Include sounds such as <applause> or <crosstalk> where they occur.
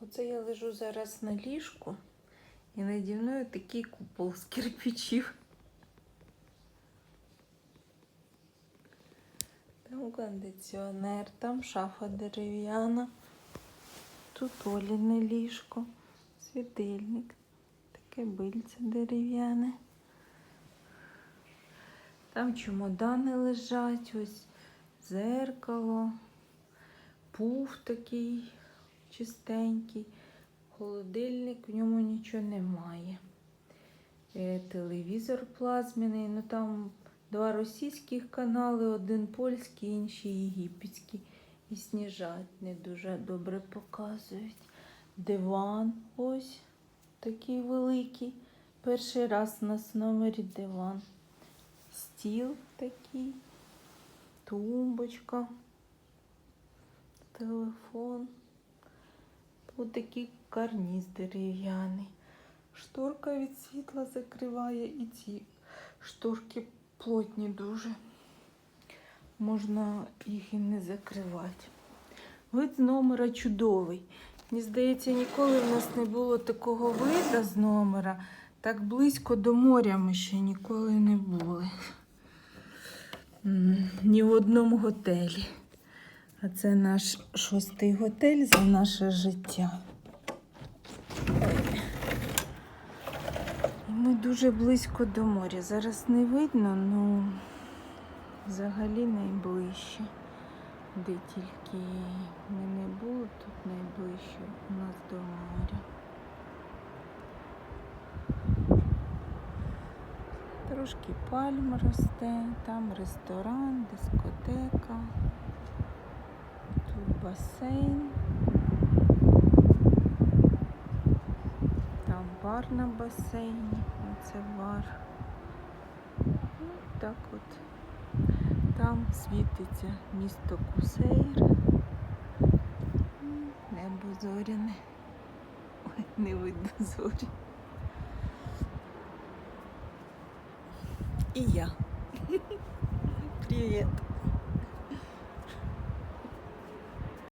Оце я лежу зараз на ліжку і наді мною такий купол з кирпичів. Там кондиціонер, там шафа дерев'яна, тут Оліне ліжко, світильник, таке бильце дерев'яне. Там чемодани лежать, ось зеркало, пуф такий чистенький, холодильник, в ньому нічого немає. Е, Телевізор плазменний, ну там два російських канали, один польський, інший єгипетський. І сніжать не дуже добре показують. Диван ось такий великий. Перший раз у нас в номері диван. Стіл такий, тумбочка, телефон. Ось такий карніз дерев'яний. Шторка від світла закриває і ці шторки плотні дуже. Можна їх і не закривати. Вид з номера чудовий. Мені здається, ніколи в нас не було такого вида з номера. Так близько до моря ми ще ніколи не були. Ні в одному готелі. А це наш шостий готель за наше життя. Ми дуже близько до моря. Зараз не видно, ну взагалі найближче. Де тільки ми не були, тут найближче у нас до моря. Трошки пальм росте, там ресторан, дискотека, басейн, там бар на басейні, оце бар. Ну, так от. Там світиться місто Кусейр. Небо зоряне. Ой, не видно зорі. І я. <laughs> Привіт.